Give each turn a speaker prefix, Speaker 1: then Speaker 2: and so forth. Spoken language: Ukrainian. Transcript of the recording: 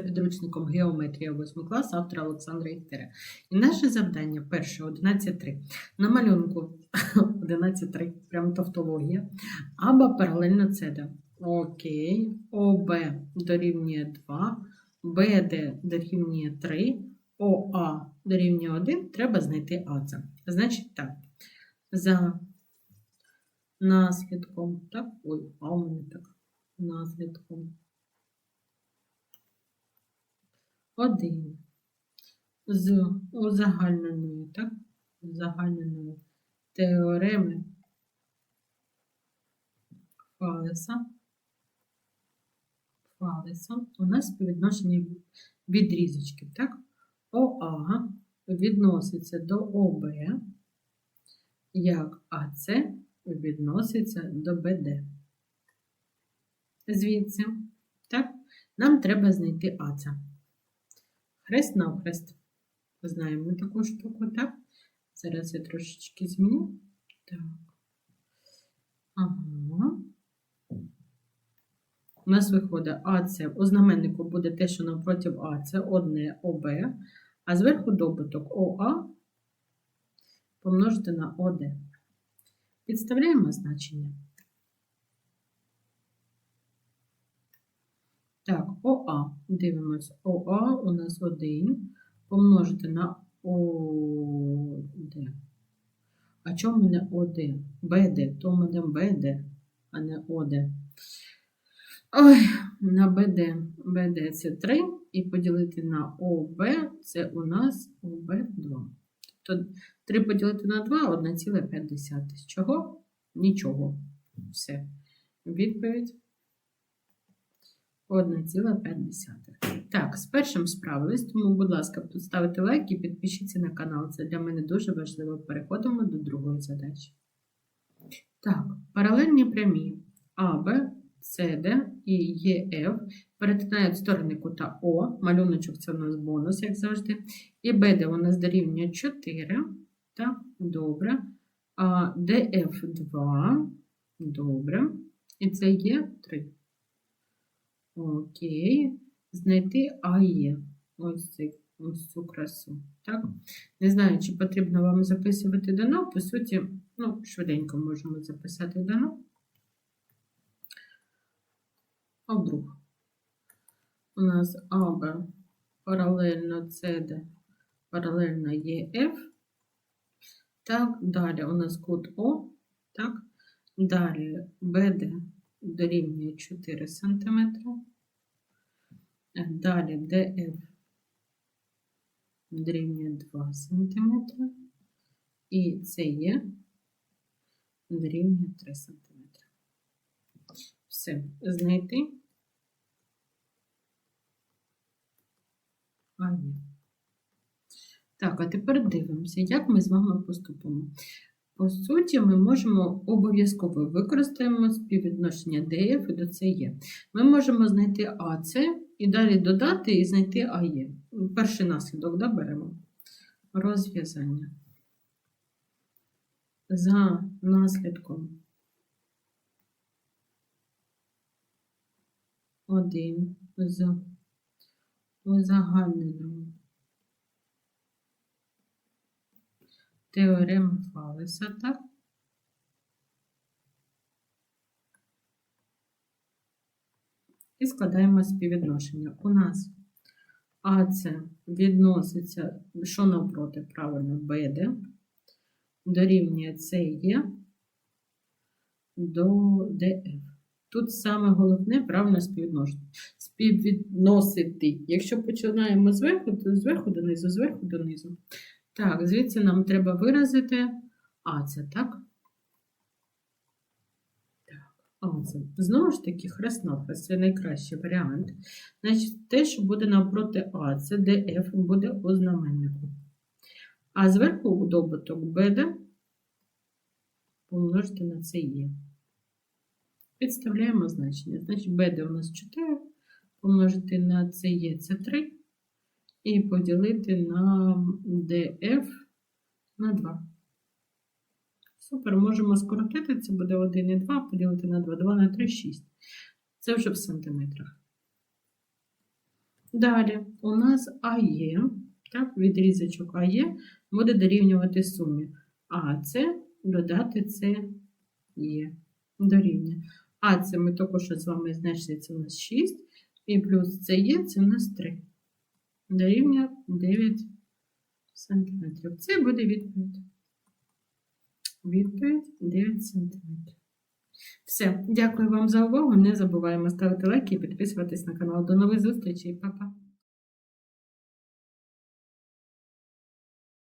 Speaker 1: підручником Геометрія 8 класу автора Олександра Іхтера. І наше завдання перше 11.3. На малюнку 11.3, прям тавтологія. Або паралельно ЦД. Окей. ОБ дорівнює 2, БД дорівнює 3, ОА дорівнює 1. Треба знайти АЦ. Значить так. За наслідком, так? Ой, а у мене так. Наслідком. Один. З узагальненої, так? Узагальненої теореми Фалеса. Фалеса. У нас співвідношення відрізочків, так? ОА відноситься до ОБ, як АЦ відноситься до БД. Звідси, так, нам треба знайти АЦ. Хрест навхрест. Знаємо таку штуку, так? Зараз я трошечки зміню. Так. Ага. У нас виходить АЦ. У знаменнику буде те, що навпроти АЦ, одне ОБ, а зверху добуток ОА помножити на ОД. Підставляємо значення. Так, ОА. Дивимось. ОА у нас 1 помножити на ОД. А чому не ОД? БД. То ми дамо БД, а не ОД. Ой, на БД. БД це 3. І поділити на ОБ це у нас ОБ2. Тобто 3 поділити на 2 1,5. Чого? Нічого. Все. Відповідь 1,5. Так, з першим справились, тому, будь ласка, поставте лайк і підпишіться на канал. Це для мене дуже важливо. Переходимо до другої задачі. Так, паралельні прямі АБ, СД і ЕФ перетинають сторони кута О. Малюночок це у нас бонус, як завжди. І БД у нас дорівнює 4. Так, добре. А ДФ 2. Добре. І це є 3. Окей. Знайти АЄ. Ось, цей, ось цю красу. Так? Не знаю, чи потрібно вам записувати дано. По суті, ну, швиденько можемо записати дано. А вдруг? У нас АБ паралельно СД, паралельно ЕФ. Так, далі у нас кут О. Так, далі БД дорівнює 4 см. Далі ДФ дорівнює 2 см. І СЕ дорівнює 3 см. Все, знайти. А, ні. Так, а тепер дивимося, як ми з вами поступимо. По суті, ми можемо обов'язково використаємо співвідношення і до СЕ. Ми можемо знайти АЦ і далі додати і знайти АЕ. Перший наслідок да, беремо. Розв'язання. За наслідком 1 з узагальненого теореми Фалеса, так? І складаємо співвідношення. У нас АЦ відноситься, що навпроти, правильно, БД, дорівнює СЕ до ДФ. Тут саме головне правильно співвідношення. Співвідносити. Якщо починаємо зверху, то зверху донизу, зверху донизу. Так, звідси нам треба виразити АЦ, так? Так, АЦ. Знову ж таки, хрест-навхрест це найкращий варіант. Значить, те, що буде навпроти АЦ, ДФ буде у знаменнику. А зверху у добуток БД помножити на це є. Підставляємо значення. Значить, БД у нас 4, помножити на це є, це 3 і поділити на DF на 2. Супер, можемо скоротити, це буде 1 і 2, поділити на 2, 2 на 3, 6. Це вже в сантиметрах. Далі у нас АЄ, так, відрізочок АЄ буде дорівнювати сумі. А це додати є. Дорівнює. А це ми що з вами знайшли, це у нас 6. І плюс це є, це у нас 3. Дорівнює 9 сантиметрів. Це буде відповідь. Відповідь 9 сантиметрів. Все, дякую вам за увагу. Не забуваємо ставити лайки і підписуватись на канал. До нових зустрічей, Па-па!